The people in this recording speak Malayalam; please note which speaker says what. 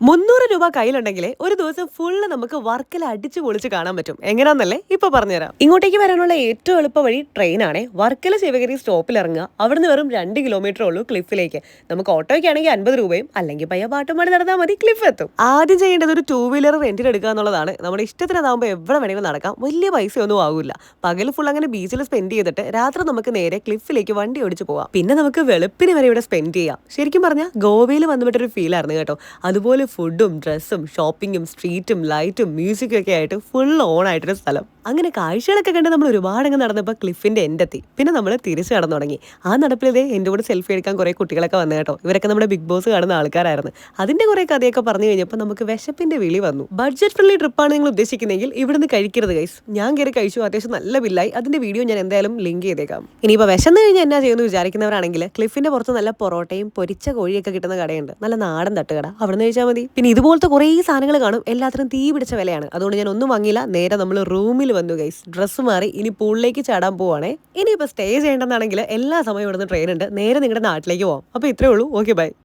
Speaker 1: മുന്നൂറ് രൂപ കയ്യിലുണ്ടെങ്കിൽ ഒരു ദിവസം ഫുള്ള് നമുക്ക് വർക്കിൽ അടിച്ചു പൊളിച്ച് കാണാൻ പറ്റും. എങ്ങനെയാന്നല്ലേ ഇപ്പൊ പറഞ്ഞുതരാം. ഇങ്ങോട്ടേക്ക് വരാനുള്ള ഏറ്റവും എളുപ്പ വഴി ട്രെയിനാണ് വർക്കല ശിവഗിരി സ്റ്റോപ്പിൽ ഇറങ്ങുക. അവിടുന്ന് വെറും രണ്ട് കിലോമീറ്റർ ഉള്ളൂ ക്ലിഫിലേക്ക് നമുക്ക് ഓട്ടോയ്ക്ക് ആണെങ്കിൽ അൻപത് രൂപയും അല്ലെങ്കിൽ പയ്യ പാട്ടും പാടി നടന്നാൽ മതി ക്ലിഫ് എത്തും. ആദ്യം ചെയ്യേണ്ടത് ഒരു ടൂ വീലർ റെന്റിൽ എടുക്കുക എന്നുള്ളതാണ്. നമ്മുടെ ഇഷ്ടത്തിനതാകുമ്പോൾ എവിടെ വേണമെങ്കിലും നടക്കാം. വലിയ പൈസയൊന്നും ആകില്ല പകൽ ഫുൾ അങ്ങനെ ബീച്ചിൽ സ്പെൻഡ് ചെയ്തിട്ട് രാത്രി നമുക്ക് നേരെ ക്ലിഫിലേക്ക് വണ്ടി ഓടിച്ച് പോവാം. പിന്നെ നമുക്ക് വെളുപ്പിന് വരെ ഇവിടെ സ്പെൻഡ് ചെയ്യാം. ശരിക്കും പറഞ്ഞാൽ ഗോവയിൽ വന്നിട്ടൊരു ഫീൽ ആയിരുന്നു കേട്ടോ. അതുപോലെ ഫുഡും ഡ്രസ്സും ഷോപ്പിങ്ങും സ്ട്രീറ്റും ലൈറ്റും മ്യൂസിക്കും ഒക്കെ ആയിട്ട് ഫുൾ ഓൺ ആയിട്ടൊരു സ്ഥലം. അങ്ങനെ കാഴ്ചകളൊക്കെ കണ്ട് നമ്മൾ ഒരുപാടങ്ങ് നടന്നപ്പോൾ ക്ലിഫിന്റെ എൻഡെത്തി പിന്നെ നമ്മൾ തിരിച്ചു നടന്നു തുടങ്ങി. ആ നടപ്പിലേ എന്റെ കൂടെ സെൽഫി എടുക്കാൻ കുറേ കുട്ടികളൊക്കെ വന്നു കേട്ടോ. ഇവരൊക്കെ നമ്മുടെ ബിഗ് ബോസ് കാണുന്ന ആൾക്കാരായിരുന്നു. അതിന്റെ കുറേ കഥയൊക്കെ പറഞ്ഞു കഴിഞ്ഞപ്പോൾ നമുക്ക് വിശപ്പിന്റെ വിളി വന്നു. ബഡ്ജറ്റ് ഫ്രണ്ട്ലി ട്രിപ്പാണ് നിങ്ങൾ ഉദ്ദേശിക്കുന്നതെങ്കിൽ ഇവിടുന്ന് കഴിക്കരുത് ഗൈസ് ഞാൻ കയറി കഴിച്ചു. അത്യാവശ്യം നല്ല ബില്ലായി അതിന്റെ വീഡിയോ ഞാൻ എന്തായാലും ലിങ്ക് ചെയ്തേക്കാം. ഇനിയിപ്പോൾ വിശന്ന് കഴിഞ്ഞാൽ എന്നാ ചെയ്യുമെന്ന് വിചാരിക്കുന്നവരാണെങ്കിൽ ക്ലിഫിന്റെ പുറത്ത് നല്ല പൊറോട്ടയും പൊരിച്ച കോഴിയൊക്കെ കിട്ടുന്ന കടയുണ്ട്. നല്ല നാടൻ തട്ടുകട. അവിടെ നിന്ന് കഴിച്ചാൽ മതി. പിന്നെ ഇതുപോലത്തെ കുറേ സാധനങ്ങൾ കാണും. എല്ലാത്തിനും തീ പിടിച്ച വിലയാണ്. അതുകൊണ്ട് ഞാൻ ഒന്നും വാങ്ങിയില്ല. നേരെ നമ്മൾ റൂമിൽ വന്നു ഗൈസ് ഡ്രസ്സ് മാറി ഇനി പൂളിലേക്ക് ചാടാൻ പോവാണേ. ഇനിയിപ്പോൾ സ്റ്റേ ചെയ്യേണ്ടെന്നാണെങ്കിൽ എല്ലാ സമയവും ഇവിടുന്ന് ട്രെയിൻ ഉണ്ട്. നേരെ നിങ്ങളുടെ നാട്ടിലേക്ക് പോവാം. അപ്പോൾ ഇത്രേ ഉള്ളൂ. Okay bye